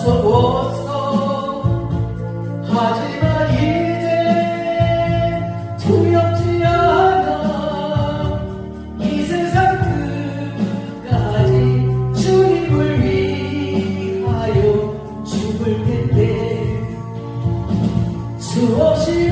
무서웠어. 하지만 이제 두렵지 않아. 이 세상 끝까지 주님을 위하여 죽을 텐데 수없이